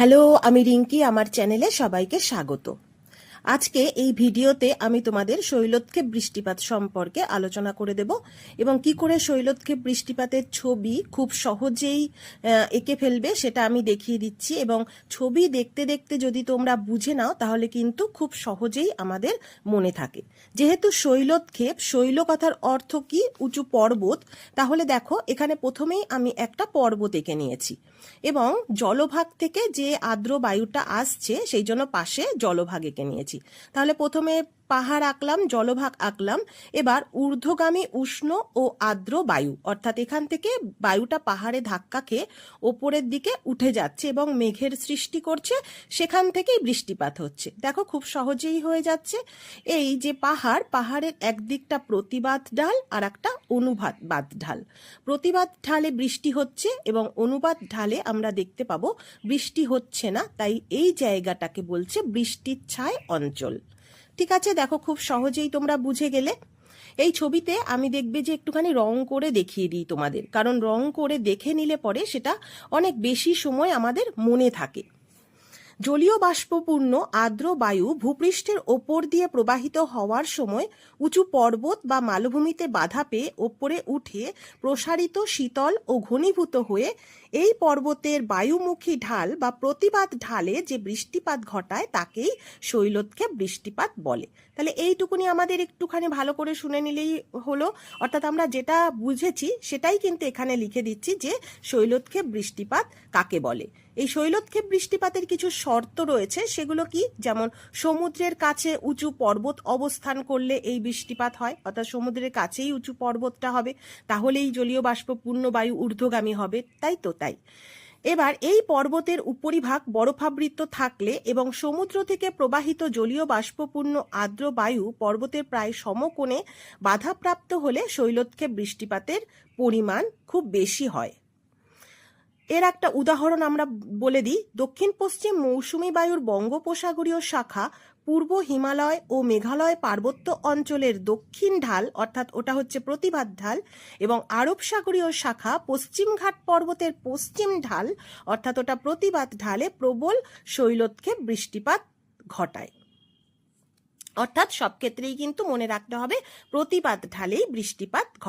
Hello আমি রিঙ্কি আমার চ্যানেলে সবাইকে স্বাগত। আজকে এই ভিডিওতে আমি তোমাদের শৈলতক্ষেপ বৃষ্টিপাত সম্পর্কে আলোচনা করে দেব এবং কি করে শৈলতক্ষেপ বৃষ্টিপাতের ছবি খুব সহজেই এঁকে ফেলবে সেটা আমি দেখিয়ে দিচ্ছি এবং ছবি দেখতে দেখতে যদি তোমরা বুঝে নাও তাহলে কিন্তু খুব সহজেই আমাদের মনে থাকে। যেহেতু শৈলতক্ষেপ শৈল কথার অর্থ কি? উঁচু পর্বত, তাহলে দেখো এখানে প্রথমেই আমি একটা পর্বত এঁকে নিয়েছি এবং জলভাগ থেকে যে আর্দ্র বায়ুটা আসছে সেই জন্য পাশে জলভাগ এঁকে নিয়েছি। তাহলে প্রথমে পাহাড় আঁকলাম, জলভাগ আঁকলাম, এবার ঊর্ধ্বগামী উষ্ণ ও আর্দ্র বায়ু, অর্থাৎ এখান থেকে বায়ুটা পাহাড়ে ধাক্কা খেয়ে ওপরের দিকে উঠে যাচ্ছে এবং মেঘের সৃষ্টি করছে, সেখান থেকেই বৃষ্টিপাত হচ্ছে। দেখো খুব সহজেই হয়ে যাচ্ছে। এই যে পাহাড়, পাহাড়ের একদিকটা প্রতিবাদ ঢাল আর একটা অনুবাদ বাদ ঢাল। প্রতিবাদ ঢালে বৃষ্টি হচ্ছে এবং অনুবাদ ঢালে আমরা দেখতে পাবো বৃষ্টি হচ্ছে না, তাই এই জায়গাটাকে বলছে বৃষ্টির ছায় অঞ্চল। ঠিক আছে, দেখো খুব সহজেই তোমরা বুঝে গেলে। এই ছবিতে আমি দেখবে যে একটুখানি রং করে দেখিয়ে দিই তোমাদের। কারণ রং করে দেখে নিলে পরে সেটা অনেক বেশি সময় আমাদের মনে থাকে। জলীয় বাষ্পপূর্ণ আর্দ্র বায়ু ভূপৃষ্ঠের ওপর দিয়ে প্রবাহিত হওয়ার সময় উঁচু পর্বত বা মালভূমিতে বাধা পেয়ে ওপরে উঠে প্রসারিত শীতল ও ঘনীভূত হয়ে এই পর্বতের বায়ুমুখী ঢাল বা প্রতিবাদ ঢালে যে বৃষ্টিপাত ঘটায় তাকেই শৈলতক্ষেপ বৃষ্টিপাত বলে। তাহলে এইটুকুনি আমাদের একটুখানি ভালো করে শুনে নিলেই হলো। অর্থাৎ আমরা যেটা বুঝেছি সেটাই কিন্তু এখানে লিখে দিচ্ছি যে শৈলতক্ষেপ বৃষ্টিপাত কাকে বলে। এই শৈলতক্ষেপ বৃষ্টিপাতের কিছু শর্ত রয়েছে, সেগুলো কি? যেমন সমুদ্রের কাছে উঁচু পর্বত অবস্থান করলে এই বৃষ্টিপাত হয়, অর্থাৎ সমুদ্রের কাছেই উঁচু পর্বতটা হবে, তাহলেই জলীয় বাষ্পপূর্ণ বায়ু ঊর্ধ্বগামী হবে, তাই তো তাই। এবার এই পর্বতের উপরিভাগ বরফাবৃত থাকলে এবং সমুদ্র থেকে প্রবাহিত জলীয় বাষ্পপূর্ণ আর্দ্র বায়ু পর্বতের প্রায় সমকোণে বাধাপ্রাপ্ত হলে শৈলতক্ষেপ বৃষ্টিপাতের পরিমাণ খুব বেশি হয়। এর একটা উদাহরণ আমরা বলে দিই। দক্ষিণ পশ্চিম মৌসুমী বায়ুর বঙ্গোপসাগরীয় শাখা পূর্ব হিমালয় ও মেঘালয় পার্বত্য অঞ্চলের দক্ষিণ ঢাল, অর্থাৎ ওটা হচ্ছে প্রতিবাদ ঢাল, এবং আরব সাগরীয় শাখা পশ্চিমঘাট পর্বতের পশ্চিম ঢাল, অর্থাৎ ওটা প্রতিবাদ ঢালে প্রবল শৈলতক্ষেপ বৃষ্টিপাত ঘটায়। অর্থাৎ সব ক্ষেত্রেই কিন্তু মনে রাখতে হবে, প্রতিবাদ ঢালেই বৃষ্টিপাত